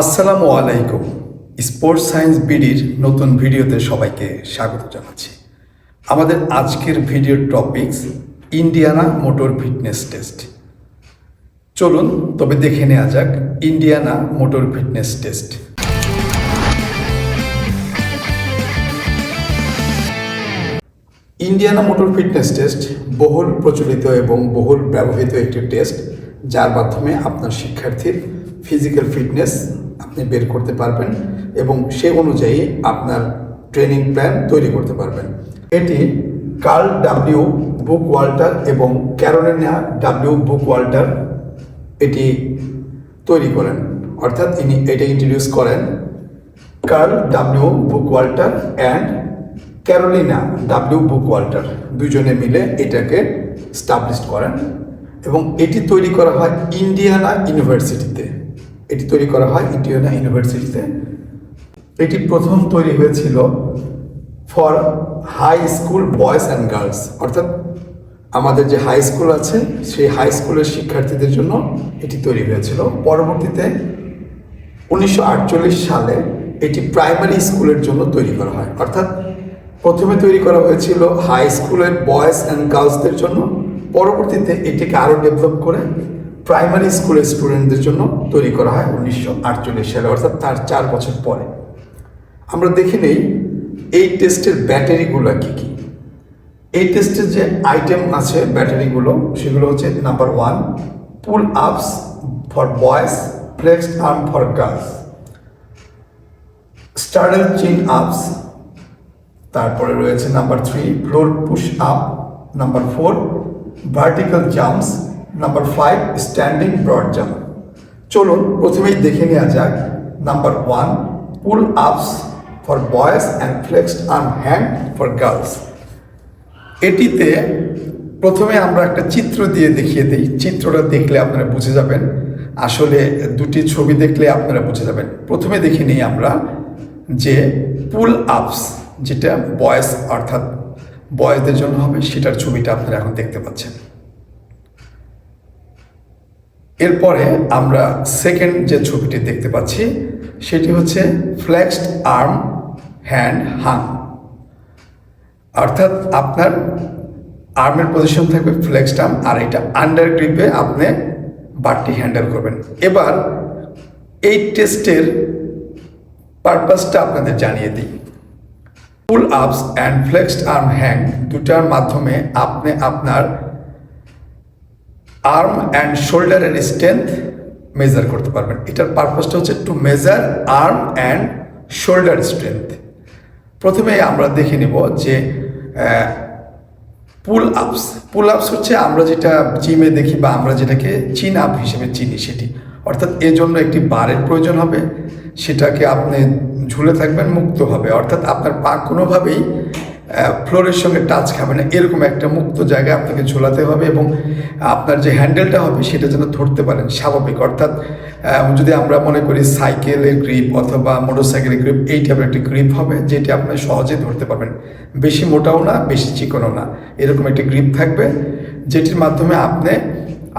আসসালামু আলাইকুম। Sports science বিডির নতুন ভিডিওতে সবাইকে স্বাগত জানাচ্ছি। আমাদের আজকের ভিডিওর topics Indiana motor fitness test. চলুন, তবে দেখে নেওয়া যাক Indiana motor fitness test. Indiana motor fitness test বহুল প্রচলিত এবং বহুল ব্যবহৃত একটি টেস্ট, যার মাধ্যমে আপনার শিক্ষার্থীর ফিজিক্যাল ফিটনেস আপনি বের করতে পারবেন এবং সে অনুযায়ী আপনার ট্রেনিং প্ল্যান তৈরি করতে পারবেন। এটি কার্ল ডাব্লিউ বুক ওয়াল্টার এবং ক্যারোলিনা ডাব্লিউ বুক ওয়াল্টার এটি তৈরি করেন। অর্থাৎ ইনি এটা ইন্ট্রোডিউস করেন। Carl W Bookwalter and Carolina W Bookwalter দুজনে মিলে এটাকে স্টাবলিশ করেন এবং এটি তৈরি করা হয় ইন্ডিয়ানা ইউনিভার্সিটিতে। এটি তৈরি করা হয় ইন্ডিয়ানা ইউনিভার্সিটিতে। এটি প্রথম তৈরি হয়েছিল for high school boys and girls. অর্থাৎ আমাদের যে হাই স্কুল আছে, সেই হাই স্কুলের শিক্ষার্থীদের জন্য এটি তৈরি হয়েছিল। পরবর্তীতে উনিশশো আটচল্লিশ সালে এটি প্রাইমারি স্কুলের জন্য তৈরি করা হয়। অর্থাৎ প্রথমে তৈরি করা হয়েছিল হাই স্কুলের বয়েজ অ্যান্ড গার্লসদের জন্য। পরবর্তীতে এটিকে আরও ডেভেলপ করে প্রাইমারি স্কুলের স্টুডেন্টদের জন্য তৈরি করা হয় উনিশশো আটচল্লিশ সালে, অর্থাৎ তার চার বছর পরে। আমরা দেখে নেই এই টেস্টের ব্যাটারিগুলো কী কী। এই টেস্টের যে আইটেম আছে ব্যাটারিগুলো, সেগুলো হচ্ছে number one pull ups for boys flexed arm for girls স্টার্ডেল chin ups তারপরে রয়েছে number three floor push up number four vertical jumps number five standing broad jump চলুন প্রথমেই দেখে নেওয়া যাক। Number one pull ups for boys and flexed arm hang for girls এটিতে প্রথমে আমরা একটা চিত্র দিয়ে দেখিয়ে দিই। চিত্রটা দেখলে আপনারা বুঝে যাবেন। আসলে দুটি ছবি দেখলে আপনারা বুঝে যাবেন। প্রথমে দেখে নিই আমরা যে পুল আপস যেটা বয়েস অর্থাৎ বয়েজদের জন্য হবে, সেটার ছবিটা আপনারা এখন দেখতে পাচ্ছেন। এরপরে আমরা সেকেন্ড যে ছবিটি দেখতে পাচ্ছি, সেটি হচ্ছে ফ্ল্যাক্সড আর্ম হ্যান্ড হাং অর্থাৎ আপনার আর্মের পজিশন থাকবে ফ্লেক্সড আর্ম আর এটা আন্ডার গ্রিপে আপনি বারটি হ্যান্ডেল করবেন। এবার এই টেস্টের পারপাসটা আপনাদের জানিয়ে দিই। Pull ups and flexed arm hang দুটার মাধ্যমে আপনি আপনার আর্ম অ্যান্ড শোল্ডার শোল্ডারের স্ট্রেংথ মেজার করতে পারবেন। এটার পারপাসটা হচ্ছে to measure arm and shoulder strength প্রথমে আমরা দেখে নেব যে পুল আপস পুল আপস হচ্ছে আমরা যেটা জিমে দেখি বা আমরা যেটাকে চিন আপ হিসেবে চিনি সেটি। অর্থাৎ এজন্য একটি বারের প্রয়োজন হবে, সেটাকে আপনি ঝুলে থাকবেন, মুক্ত হবে। অর্থাৎ আপনার পা কোনোভাবেই ফ্লোরের সঙ্গে টাচ খাবে না। এরকম একটা মুক্ত জায়গায় আপনাকে ঝোলাতে হবে এবং আপনার যে হ্যান্ডেলটা হবে, সেটা যেন ধরতে পারেন স্বাভাবিক। অর্থাৎ যদি আমরা মনে করি সাইকেলের গ্রিপ অথবা মোটর সাইকেলের গ্রিপ এই টাইপের একটি গ্রিপ হবে, যেটি আপনি সহজে ধরতে পারবেন। বেশি মোটাও না, বেশি চিকনও না। এরকম একটি গ্রিপ থাকবে, যেটির মাধ্যমে আপনি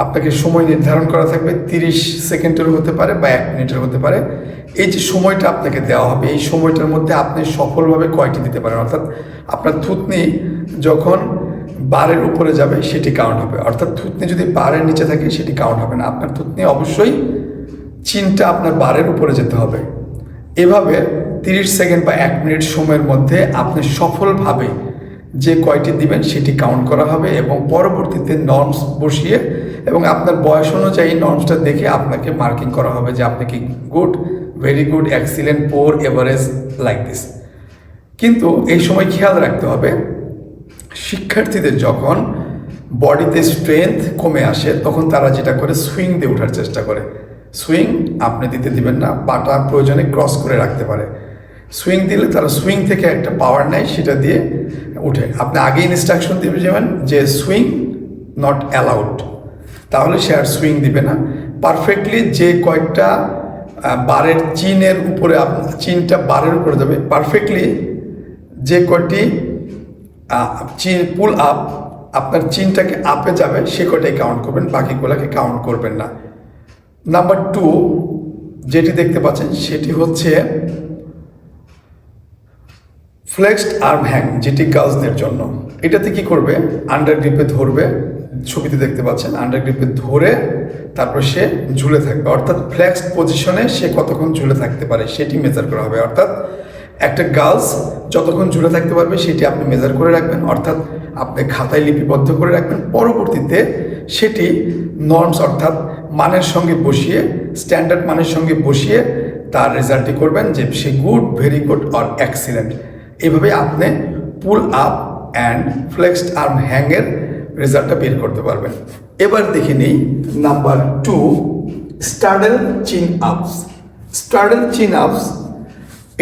আপনাকে সময় নির্ধারণ করা থাকবে তিরিশ সেকেন্ডের হতে পারে বা এক মিনিটের হতে পারে। এই যে সময়টা আপনাকে দেওয়া হবে, এই সময়টার মধ্যে আপনি সফলভাবে কয়টি দিতে পারেন? অর্থাৎ আপনার থুতনি যখন বারের উপরে যাবে, সেটি কাউন্ট হবে। অর্থাৎ থুতনি যদি বারের নিচে থাকে, সেটি কাউন্ট হবে না। আপনার থুতনি অবশ্যই চিনটা আপনার বারের উপরে যেতে হবে। এভাবে তিরিশ সেকেন্ড বা এক মিনিট সময়ের মধ্যে আপনি সফলভাবে যে কয়টি দিবেন, সেটি কাউন্ট করা হবে এবং পরবর্তীতে নর্মস বসিয়ে এবং আপনার বয়স অনুযায়ী নর্মসটা দেখে আপনাকে মার্কিং করা হবে যে আপনি কি good very good excellent poor average like this কিন্তু এই সময় খেয়াল রাখতে হবে, শিক্ষার্থীদের যখন বডিতে স্ট্রেংথ কমে আসে, তখন তারা যেটা করে সুইং দিয়ে ওঠার চেষ্টা করে। সুইং আপনি দিতে দিবেন না পাটা প্রয়োজনে ক্রস করে রাখতে পারে। সুইং দিলে তারা সুইং থেকে একটা পাওয়ার নেয়, সেটা দিয়ে উঠে। আপনি আগে ইনস্ট্রাকশন দিবে যাবেন যে সুইং নট অ্যালাউড তাহলে সে আর সুইং দিবে না। পারফেক্টলি যে কয়েকটা বারের চিনের উপরে চিনটা বারের উপরে যাবে। পারফেক্টলি যে কয়টি চিন পুল আপ আপনার চিনটাকে আপে যাবে, সে কয়টাই কাউন্ট করবেন, বাকিগুলোকে কাউন্ট করবেন না। নাম্বার টু যেটি দেখতে পাচ্ছেন, সেটি হচ্ছে ফ্লেক্সড আর্ম হ্যাং যেটি গার্লসদের জন্য। এটাতে কি করবে? আন্ডার গ্রিপে ধরবে। ছবিতে দেখতে পাচ্ছেন আন্ডার গ্রিপে ধরে তারপর সে ঝুলে থাকবে। অর্থাৎ ফ্লেক্সড পজিশনে সে কতক্ষণ ঝুলে থাকতে পারে সেটি মেজার করা হবে। অর্থাৎ একটা গার্লস যতক্ষণ ঝুলে থাকতে পারবে সেটি আপনি মেজার করে রাখবেন। অর্থাৎ আপনি খাতায় লিপিবদ্ধ করে রাখবেন। পরবর্তীতে সেটি নর্মস অর্থাৎ মানের সঙ্গে বসিয়ে স্ট্যান্ডার্ড মানের সঙ্গে বসিয়ে তার রেজাল্টটি করবেন যে সে good very good or excellent এভাবে আপনি pull up and flexed arm হ্যাংয়ের রেজাল্টটা বের করতে পারবেন। এবার দেখে নিই নাম্বার টু স্টাডেল চিন আপস স্টাডেল চিন আপস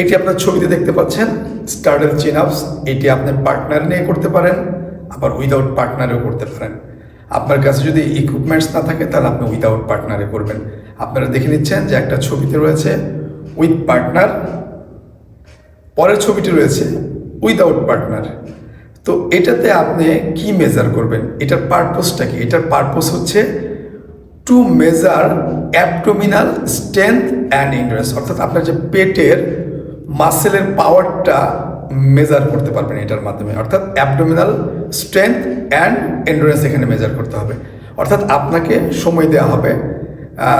এটি আপনার ছবিতে দেখতে পাচ্ছেন। স্টাডেল চিন আপস এটি আপনি পার্টনার নিয়ে করতে পারেন, আবার উইদাউট পার্টনারেও করতে পারেন। আপনার কাছে যদি ইকুইপমেন্টস না থাকে, তাহলে আপনি উইদাউট পার্টনারে করবেন। আপনারা দেখে নিচ্ছেন যে একটা ছবিতে রয়েছে উইথ পার্টনার পরের ছবিটি রয়েছে উইদাউট পার্টনার তো এটাতে আপনি কি মেজার করবেন? এটার পারপোসটা কি? এটার পারপোস হচ্ছে to measure abdominal strength and endurance অর্থাৎ আপনার যে পেটের মাসেলের পাওয়ারটা মেজার করতে পারবেন এটার মাধ্যমে। অর্থাৎ অ্যাবডোমিনাল স্ট্রেংথ অ্যান্ড এন্ডুরেন্স এখানে মেজার করতে হবে। অর্থাৎ আপনাকে সময় দেওয়া হবে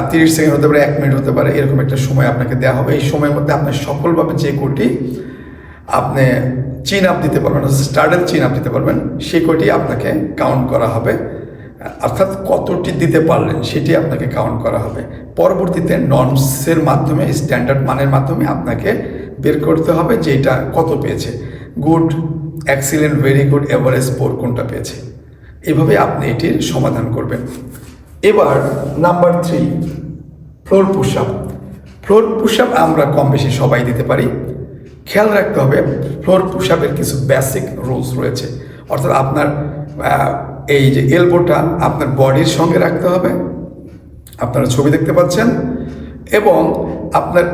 তিরিশ সেকেন্ড হতে পারে, এক মিনিট হতে পারে, এরকম একটা সময় আপনাকে দেওয়া হবে। এই সময়ের মধ্যে আপনি সফলভাবে যে কোটি আপনি চিন আপ দিতে পারবেন স্টার্ডেল চিন আপ দিতে পারবেন সেই কোটি আপনাকে কাউন্ট করা হবে। অর্থাৎ কতটি দিতে পারলেন সেটি আপনাকে কাউন্ট করা হবে। পরবর্তীতে নর্মসের মাধ্যমে স্ট্যান্ডার্ড মানের মাধ্যমে আপনাকে বের করতে হবে যে এটা কত পেয়েছে। Good excellent very good average poor কোনটা পেয়েছে। এভাবে আপনি এটির সমাধান করবেন। এবার number three floor push up floor push up আমরা কম বেশি সবাই দিতে পারি। খেয়াল রাখতে হবে ফ্লোর পুশ আপের কিছু বেসিক রুলস রয়েছে। অর্থাৎ আপনার এই যে এলবোটা আপনার বডির সঙ্গে রাখতে হবে, আপনারা ছবি দেখতে পাচ্ছেন, এবং আপনার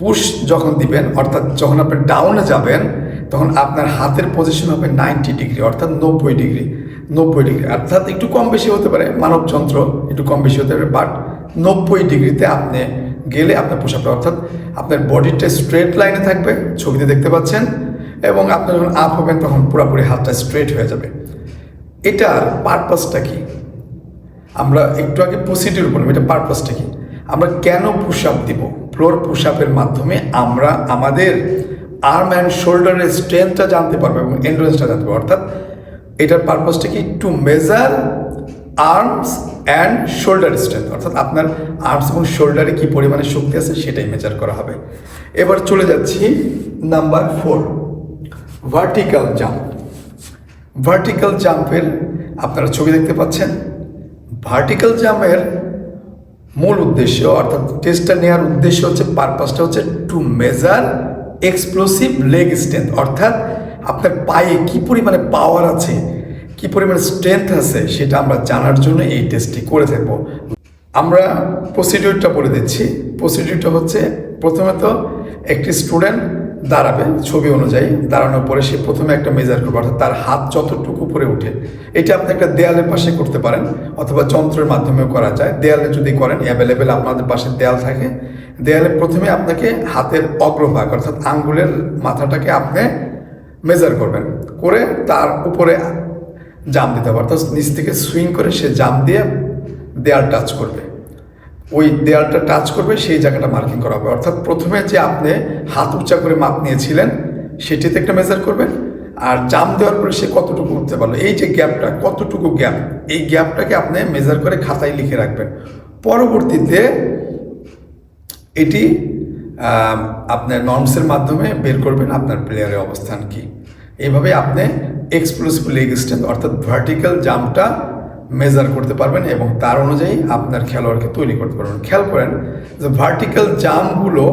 পুশ যখন দিবেন, অর্থাৎ যখন আপনি ডাউনে যাবেন, তখন আপনার হাতের পজিশন হবে নাইনটি ডিগ্রি অর্থাৎ নব্বই ডিগ্রি নব্বই ডিগ্রি অর্থাৎ একটু কম বেশি হতে পারে মানব যন্ত্র একটু কম বেশি হতে পারে বাট নব্বই ডিগ্রিতে আপনি গেলে আপনার পোশাকটা, অর্থাৎ আপনার বডিটা স্ট্রেট লাইনে থাকবে, ছবিতে দেখতে পাচ্ছেন, এবং আপনি যখন আপ হবেন তখন পুরোপুরি হাতটা স্ট্রেট হয়ে যাবে। এটার পারপাসটা কি? আমরা একটু আগে প্রসিডিউর বললাম, এটা পারপাসটা কি? আমরা কেন পুশ আপ দিব? ফ্লোর পুশ আপের মাধ্যমে আমরা আমাদের আর্ম অ্যান্ড শোল্ডারের স্ট্রেংথটা জানতে পারব এবং এন্ডুরেন্সটা জানতে পারব। অর্থাৎ এটার পারপাসটা কি? To measure arms and shoulder strength অর্থাৎ আপনার আর্মস এবং শোল্ডারে কী পরিমাণে শক্তি আছে সেটাই মেজার করা হবে। এবার চলে যাচ্ছি number four vertical jump vertical জাম্পের আপনারা ছবি দেখতে পাচ্ছেন। ভার্টিক্যাল জাম্পের মূল উদ্দেশ্য, অর্থাৎ টেস্টটা নেওয়ার উদ্দেশ্য হচ্ছে পারপাসটা হচ্ছে to measure explosive leg strength অর্থাৎ আপনার পায়ে কি পরিমাণে পাওয়ার আছে কি পরিমাণে স্ট্রেংথ আছে সেটা আমরা জানার জন্য এই টেস্টটি করে থাকব। আমরা প্রসিডিউরটা বলে দিচ্ছি। প্রসিডিউরটা হচ্ছে প্রথমে তো একটি স্টুডেন্ট দাঁড়াবে ছবি অনুযায়ী। দাঁড়ানোর পরে সে প্রথমে একটা মেজার করবে, অর্থাৎ তার হাত যতটুকু উপরে ওঠে এটা আপনি একটা দেয়ালের পাশে করতে পারেন, অথবা যন্ত্রের মাধ্যমেও করা যায়। দেয়ালে যদি করেন অ্যাভেলেবেল আপনাদের পাশে দেয়াল থাকে। দেয়ালে প্রথমে আপনাকে হাতের অগ্রভাগ, অর্থাৎ আঙ্গুলের মাথাটাকে আপনি মেজার করবেন। করে তার উপরে জাম দিতে হবে। অর্থাৎ নিচ থেকে সুইং করে সে জাম দিয়ে দেয়াল টাচ করবে। ওই দেয়ালটা টাচ করবে, সেই জায়গাটা মার্কিং করা হবে। অর্থাৎ প্রথমে যে আপনি হাত উঁচা করে মাপ নিয়েছিলেন, সেটিতে একটা মেজার করবেন, আর জাম দেওয়ার পরে সে কতটুকু উঠতে পারল। এই যে গ্যাপটা কতটুকু গ্যাপ এই গ্যাপটাকে আপনি মেজার করে খাতায় লিখে রাখবেন। পরবর্তীতে এটি আপনার নর্মসের মাধ্যমে বের করবেন আপনার প্লেয়ারের অবস্থান কি। এইভাবে আপনি এক্সপ্লোসিভ লেগ স্ট্রেংথ অর্থাৎ ভার্টিক্যাল জাম্পটা মেজার করতে পারবেন এবং তার অনুযায়ী আপনার খেলোয়াড়কে তৈরি করতে পারবেন। খেয়াল করেন যে ভার্টিক্যাল জাম্পগুলো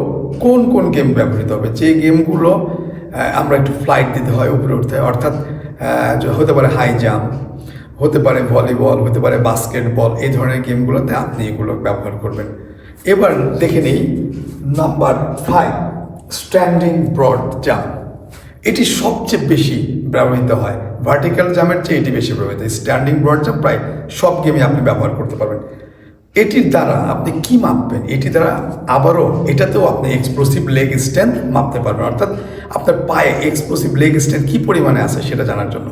কোন কোন গেম ব্যবহৃত হবে? যে গেমগুলো আমরা একটু ফ্লাইট দিতে হয়, উপরে উঠতে হয়, অর্থাৎ হতে পারে হাই জাম্প হতে পারে ভলিবল হতে পারে বাস্কেটবল এই ধরনের গেমগুলোতে আপনি এগুলো ব্যবহার করবেন। এবার দেখে নেই number five standing broad jump এটি সবচেয়ে বেশি ব্যবহৃত হয়। ভার্টিক্যাল জাম্পের চেয়ে এটি বেশি ব্যবহৃত স্ট্যান্ডিং ব্রড জাম্প প্রায় সব গেমে আপনি ব্যবহার করতে পারবেন। এটির দ্বারা আপনি কি মাপবেন? এটি দ্বারা আবারও এটাতেও আপনি এক্সপ্লোসিভ লেগ স্ট্রেংথ মাপতে পারবেন। অর্থাৎ আপনার পায়ে এক্সপ্লোসিভ লেগ স্ট্রেংথ কী পরিমাণে আছে সেটা জানার জন্য।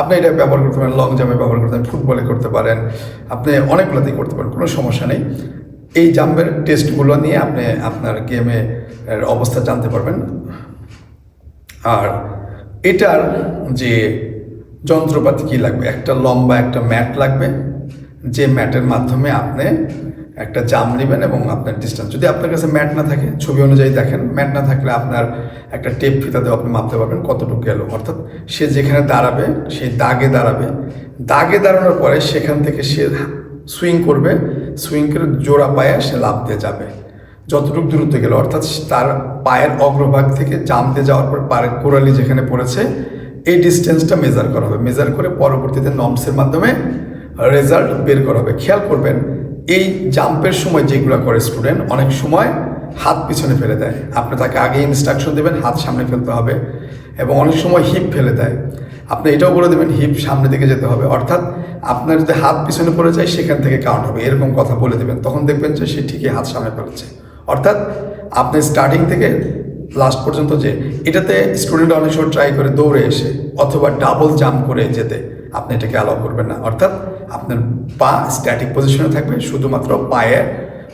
আপনি এটা ব্যবহার করতে পারেন লং জাম্পে ব্যবহার করতে পারেন ফুটবলে করতে পারেন, আপনি অনেকগুলোতেই করতে পারেন, কোনো সমস্যা নেই। এই জাম্পের টেস্টগুলো নিয়ে আপনি আপনার গেমে অবস্থা জানতে পারবেন। আর এটার যে যন্ত্রপাতি কী লাগবে? একটা লম্বা একটা ম্যাট লাগবে। যে ম্যাটের মাধ্যমে আপনি একটা জাম নেবেন এবং আপনার ডিস্টেন্স যদি আপনার কাছে ম্যাট না থাকে, ছবি অনুযায়ী দেখেন, ম্যাট না থাকলে আপনার একটা টেপ ফিতাতেও আপনি মাপতে পারবেন কতটুকু গেল। অর্থাৎ সে যেখানে দাঁড়াবে সেই দাগে দাঁড়াবে। দাগে দাঁড়ানোর পরে সেখান থেকে সে সুইং করবে। সুইং করে জোড়া পায়ে সে লাভ দিয়ে যাবে। যতটুকু দূরত্ব গেল, অর্থাৎ তার পায়ের অগ্রভাগ থেকে জামতে যাওয়ার পর পায়ের কোরালি যেখানে পড়েছে, এই ডিস্টেন্সটা মেজার করা হবে। মেজার করে পরবর্তীতে নমসের মাধ্যমে রেজাল্ট বের করা হবে। খেয়াল করবেন, এই জাম্পের সময় যেগুলো করে স্টুডেন্ট অনেক সময় হাত পিছনে ফেলে দেয়। আপনি তাকে আগে ইনস্ট্রাকশন দেবেন, হাত সামনে ফেলতে হবে এবং অনেক সময় হিপ ফেলে দেয়। আপনি এটাও বলে দেবেন হিপ সামনের দিকে যেতে হবে। অর্থাৎ আপনার যদি হাত পিছনে পড়ে যায়, সেখান থেকে কাউন্ট হবে। এরকম কথা বলে দেবেন। তখন দেখবেন যে সে ঠিকই হাত সামনে ফেলেছে। অর্থাৎ আপনি স্টার্টিং থেকে লাস্ট পর্যন্ত যে এটাতে স্টুডেন্ট অনেক সময় ট্রাই করে দৌড়ে এসে অথবা ডাবল জাম্প করে যেতে আপনি এটাকে অ্যালাউ করবেন না। অর্থাৎ আপনার পা স্ট্যাটিক পজিশনে থাকবে, শুধুমাত্র পায়ের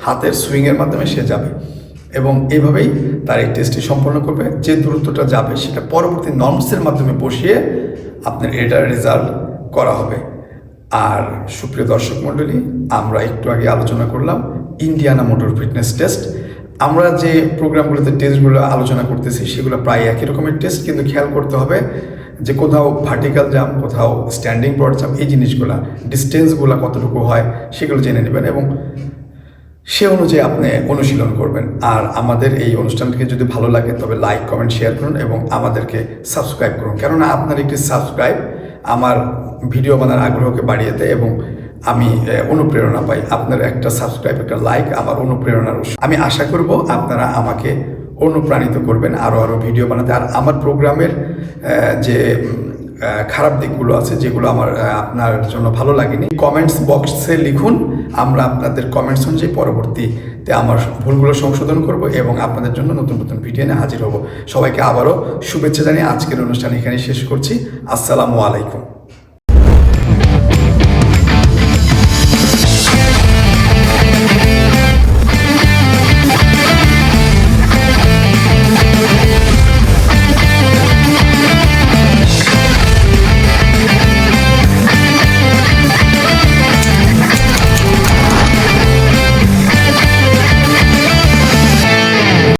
হাতের সুইংয়ের মাধ্যমে সে যাবে এবং এভাবেই তার এই টেস্টটি সম্পন্ন করবে। যে দূরত্বটা যাবে সেটা পরবর্তী নর্মসের মাধ্যমে বসিয়ে আপনার এটার রেজাল্ট করা হবে। আর সুপ্রিয় দর্শক মণ্ডলী, আমরা একটু আগে আলোচনা করলাম ইন্ডিয়ানা মোটর ফিটনেস টেস্ট আমরা যে প্রোগ্রামগুলোতে টেস্টগুলো আলোচনা করতেছি, সেগুলো প্রায় একই রকমের টেস্ট কিন্তু খেয়াল করতে হবে যে কোথাও ভার্টিক্যাল জাম্প কোথাও স্ট্যান্ডিং ব্রড জাম্প এই জিনিসগুলো ডিস্টেন্সগুলো কতটুকু হয়, সেগুলো জেনে নেবেন এবং সে অনুযায়ী আপনি অনুশীলন করবেন। আর আমাদের এই অনুষ্ঠানটিকে যদি ভালো লাগে, তবে লাইক কমেন্ট শেয়ার করুন এবং আমাদেরকে সাবস্ক্রাইব করুন। কেননা আপনার একটি সাবস্ক্রাইব আমার ভিডিও বানার আগ্রহকে বাড়িয়ে দেয় এবং আমি অনুপ্রেরণা পাই। আপনার একটা সাবস্ক্রাইব একটা লাইক আমার অনুপ্রেরণার উৎস। আমি আশা করব আপনারা আমাকে অনুপ্রাণিত করবেন আরও আরও ভিডিও বানাতে। আর আমার প্রোগ্রামের যে খারাপ দিকগুলো আছে, যেগুলো আমার আপনার জন্য ভালো লাগেনি কমেন্টস বক্সে লিখুন। আমরা আপনাদের কমেন্টস অনুযায়ী পরবর্তীতে আমার ভুলগুলো সংশোধন করব এবং আপনাদের জন্য নতুন নতুন ভিডিও নিয়ে হাজির হব। সবাইকে আবারও শুভেচ্ছা জানিয়ে আজকের অনুষ্ঠান এখানেই শেষ করছি। আসসালামু আলাইকুম।